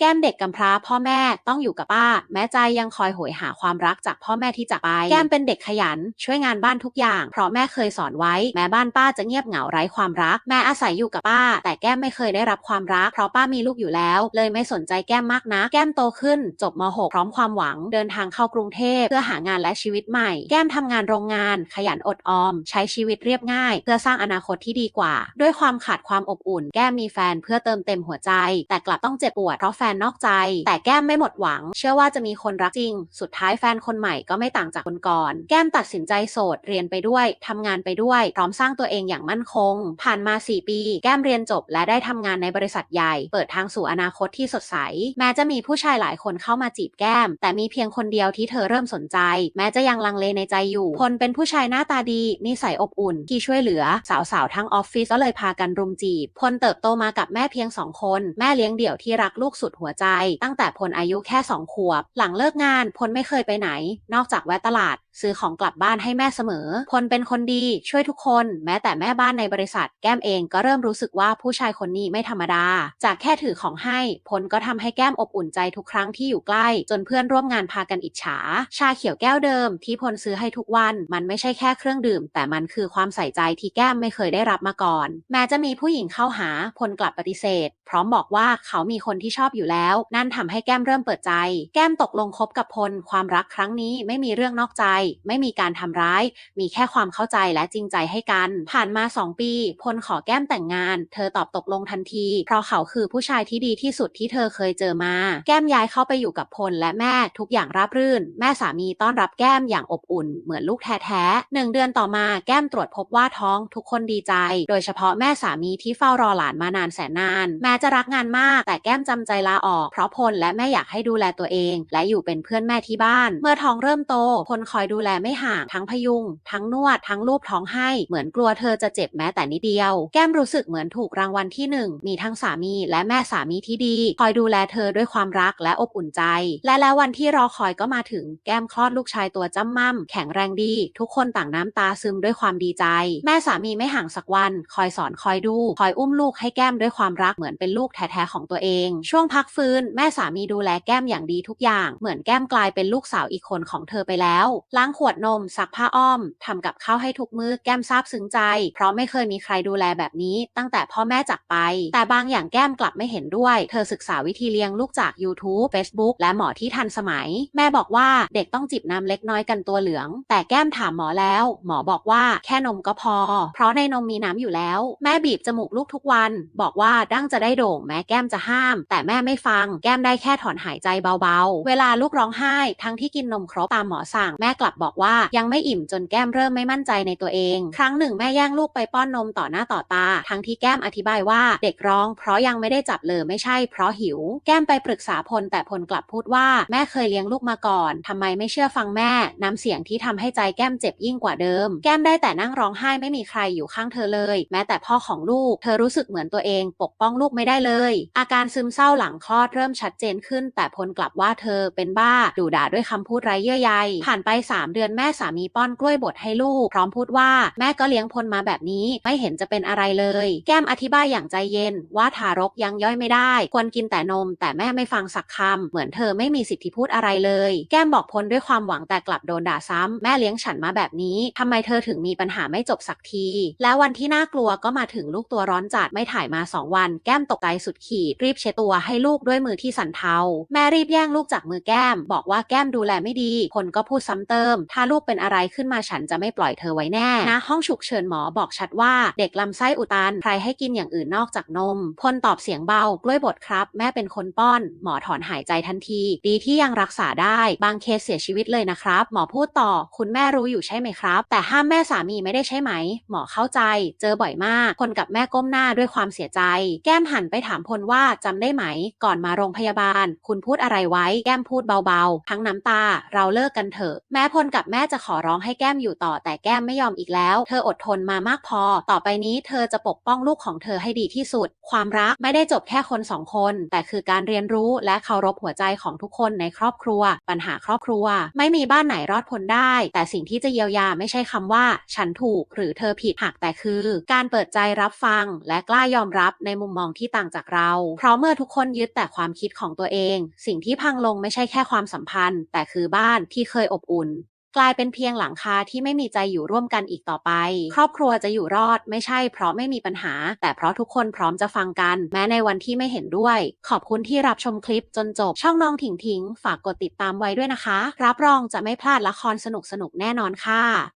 แก้มเด็กกำพร้าพ่อแม่ต้องอยู่กับป้า แม้ใจยังคอยโหยหาความรักจากพ่อแม่ที่จากไป แก้มเป็นเด็กขยัน ช่วยงานบ้านทุกอย่าง เพราะแม่เคยสอนไว้ แม้บ้านป้าจะเงียบเหงาไร้ความรัก แม่อาศัยอยู่กับป้า แต่แก้มไม่เคยได้รับความรัก เพราะป้ามีลูกอยู่แล้ว เลยไม่สนใจแก้มมากนะ แก้มโตขึ้น จบม .6 พร้อมความหวัง เดินทางเข้ากรุงเทพเพื่อหางานและชีวิตใหม่ แก้มทำงานโรงงาน ขยันอดออม ใช้ชีวิตเรียบง่าย เพื่อสร้างอนาคตที่ดีกว่า ด้วยความขาดความอบอุ่น แก้มมีแฟนเพื่อเติมเต็มหัวใจ แต่กลับต้องเจ็บปวดเพราะแฟนนอกใจ แต่แก้มไม่หมดหวัง เชื่อว่าจะมีคนรักจริง สุดท้ายแฟนคนใหม่ก็ไม่ต่างจากคนก่อน แก้มตัดสินใจโสด เรียนไปด้วยทำงานไปด้วย พร้อมสร้างตัวเองอย่างมั่นคง ผ่านมา 4 ปี แก้มเรียนจบและได้ทำงานในบริษัทใหญ่ เปิดทางสู่อนาคตที่สดใส แม้จะมีผู้ชายหลายคนเข้ามาจีบแก้ม แต่มีเพียงคนเดียวที่เธอเริ่มสนใจ แม้จะยังลังเลในใจอยู่พลเป็นผู้ชายหน้าตาดีนิสัยอบอุ่น ที่ช่วยเหลือ สาวๆทั้งออฟฟิศก็เลยพากันรุมจีบพลเติบโตมากับแม่เพียงสองคน แม่เลี้ยงเดี่ยวที่รักลูกสุดหัวใจ ตั้งแต่พลอายุแค่สองขวบ หลังเลิกงานพลไม่เคยไปไหน นอกจากแวะตลาด ซื้อของกลับบ้านให้แม่เสมอ พลเป็นคนดีช่วยทุกคน แม้แต่แม่บ้านในบริษัท แก้มเองก็เริ่มรู้สึกว่าผู้ชายคนนี้ไม่ธรรมดา จากแค่ถือของให้ พลก็ทำให้แก้มอบอุ่นใจทุกครั้งที่อยู่ใกล้ จนเพื่อนร่วมงานพากันอิจฉา ชาเขียวแก้วเดิมที่พลซื้อให้ทุกวัน มันไม่ใช่แค่เครื่องดื่ม แต่มันคือความใส่ใจที่แก้มไม่เคยได้รับมาก่อน แม้จะมีผู้หญิงเข้าหา พลกลับปฏิเสธ พร้อมบอกว่าเขามีคนที่ชอบอยู่แล้ว นั่นทำให้แก้มเริ่มเปิดใจ แก้มตกลงคบกับพล ความรักครั้งนี้ไม่มีเรื่องนอกใจไม่มีการทำร้าย มีแค่ความเข้าใจและจริงใจให้กัน ผ่านมา 2 ปี พลขอแก้มแต่งงาน เธอตอบตกลงทันที เพราะเขาคือผู้ชายที่ดีที่สุดที่เธอเคยเจอมา แก้มย้ายเข้าไปอยู่กับพลและแม่ทุกอย่างราบรื่น แม่สามีต้อนรับแก้มอย่างอบอุ่น เหมือนลูกแท้ๆหนึ่งเดือนต่อมาแก้มตรวจพบว่าท้องทุกคนดีใจ โดยเฉพาะแม่สามีที่เฝ้ารอหลานมานานแสนนาน แม้จะรักงานมาก แต่แก้มจำใจลาออก เพราะพลและแม่อยากให้ดูแลตัวเอง และอยู่เป็นเพื่อนแม่ที่บ้าน เมื่อท้องเริ่มโตพลคอยดููแลไม่ห่าง ทั้งพยุง ทั้งนวด ทั้งรูปท้องให้ เหมือนกลัวเธอจะเจ็บแม้แต่นิดเดียว แก้มรู้สึกเหมือนถูกรางวัลที่หนึ่งมีทั้งสามีและแม่สามีที่ดี คอยดูแลเธอด้วยความรักและอบอุ่นใจ และแล้ววันที่รอคอยก็มาถึง แก้มคลอดลูกชายตัวจ้ำม่ำแข็งแรงดี ทุกคนต่างน้ำตาซึมด้วยความดีใจ แม่สามีไม่ห่างสักวัน คอยสอนคอยดู คอยอุ้มลูกให้แก้มด้วยความรักเหมือนเป็นลูกแท้ๆของตัวเอง ช่วงพักฟื้น แม่สามีดูแลแก้มอย่างดีทุกอย่าง เหมือนแก้มกลายเป็นลูกสาวอีกคนของเธอไปแล้วล้างขวดนม ซักผ้าอ้อม ทำกับข้าวให้ทุกมื้อแก้มซาบซึ้งใจ เพราะไม่เคยมีใครดูแลแบบนี้ตั้งแต่พ่อแม่จากไป แต่บางอย่างแก้มกลับไม่เห็นด้วย เธอศึกษาวิธีเลี้ยงลูกจาก YouTube Facebook และหมอที่ทันสมัย แม่บอกว่าเด็กต้องจิบน้ำเล็กน้อยกันตัวเหลือง แต่แก้มถามหมอแล้ว หมอบอกว่าแค่นมก็พอ เพราะในนมมีน้ำอยู่แล้ว แม่บีบจมูกลูกทุกวัน บอกว่าดั้งจะได้โด่งแม้แก้มจะห้าม แต่แม่ไม่ฟัง แก้มได้แค่ถอนหายใจเบาๆ เวลาลูกร้องไห้ ทั้งที่กินนมครบตามหมอสั่งแม่กลับบอกว่ายังไม่อิ่มจนแก้มเริ่มไม่มั่นใจในตัวเอง ครั้งหนึ่งแม่แย่งลูกไปป้อนนมต่อหน้าต่อตา ทั้งที่แก้มอธิบายว่าเด็กร้อง เพราะยังไม่ได้จับเลยไม่ใช่เพราะหิว แก้มไปปรึกษาพลแต่พลกลับพูดว่าแม่เคยเลี้ยงลูกมาก่อนทำไมไม่เชื่อฟังแม่ น้ำเสียงที่ทำให้ใจแก้มเจ็บยิ่งกว่าเดิม แก้มได้แต่นั่งร้องไห้ไม่มีใครอยู่ข้างเธอเลย แม้แต่พ่อของลูก เธอรู้สึกเหมือนตัวเอง ปกป้องลูกไม่ได้เลย อาการซึมเศร้าหลังคลอดเริ่มชัดเจนขึ้น แต่พลกลับว่าเธอเป็นบ้าดูด่าด้วยคำพูดไร้เยื่อใยผ่านไป3เดือนแม่สามีป้อนกล้วยบดให้ลูก พร้อมพูดว่าแม่ก็เลี้ยงพลมาแบบนี้ไม่เห็นจะเป็นอะไรเลย แก้มอธิบายอย่างใจเย็น ว่าทารกยังย่อยไม่ได้ ควรกินแต่นม แต่แม่ไม่ฟังสักคำเหมือนเธอไม่มีสิทธิพูดอะไรเลย แก้มบอกพลด้วยความหวังแต่กลับโดนด่าซ้ำแม่เลี้ยงฉันมาแบบนี้ทำไมเธอถึงมีปัญหาไม่จบสักที แล้ววันที่น่ากลัวก็มาถึงลูกตัวร้อนจัดไม่ถ่ายมา 2 วัน แก้มตกใจสุดขีด รีบเช็ดตัวให้ลูกด้วยมือที่สั่นเทา แม่รีบแย่งลูกจากมือแก้ม บอกว่าแก้มดูแลไม่ดีพลก็พูดซ้ำเติมถ้าลูกเป็นอะไรขึ้นมาฉันจะไม่ปล่อยเธอไว้แน่นะห้องฉุกเฉินหมอบอกชัดว่าเด็กลำไส้อุดตันใครให้กินอย่างอื่นนอกจากนม พลตอบเสียงเบากล้วยบดครับ แม่เป็นคนป้อน หมอถอนหายใจทันที ดีที่ยังรักษาได้ บางเคสเสียชีวิตเลยนะครับ หมอพูดต่อ คุณแม่รู้อยู่ใช่ไหมครับ แต่ห้ามแม่สามีไม่ได้ใช่ไหม หมอเข้าใจ เจอบ่อยมาก คนกับแม่ก้มหน้าด้วยความเสียใจ แก้มหันไปถามพลว่าจำได้ไหม ก่อนมาโรงพยาบาล คุณพูดอะไรไว้ แก้มพูดเบาๆ ทั้งน้ำตา เราเลิกกันเถอะ แม้พลกับแม่จะขอร้องให้แก้มอยู่ต่อแต่แก้มไม่ยอมอีกแล้ว เธออดทนมามากพอ ต่อไปนี้เธอจะปกป้องลูกของเธอให้ดีที่สุด ความรักไม่ได้จบแค่คนสองคน แต่คือการเรียนรู้และเคารพหัวใจของทุกคนในครอบครัว ปัญหาครอบครัว ไม่มีบ้านไหนรอดพ้นได้ แต่สิ่งที่จะเยียวยาไม่ใช่คำว่า ฉันถูก หรือเธอผิดหากแต่คือ การเปิดใจรับฟัง และกล้ายอมรับในมุมมองที่ต่างจากเรา เพราะเมื่อทุกคนยึดแต่ความคิดของตัวเอง สิ่งที่พังลงไม่ใช่แค่ความสัมพันธ์ แต่คือบ้านที่เคยอบอุ่น กลายเป็นเพียงหลังคาที่ไม่มีใจอยู่ร่วมกันอีกต่อไป ครอบครัวจะอยู่รอดไม่ใช่เพราะไม่มีปัญหา แต่เพราะทุกคนพร้อมจะฟังกัน แม้ในวันที่ไม่เห็นด้วย ขอบคุณที่รับชมคลิปจนจบ ช่องน้องถิงถิงฝากกดติดตามไว้ด้วยนะคะ รับรองจะไม่พลาดละครสนุกๆแน่นอนค่ะ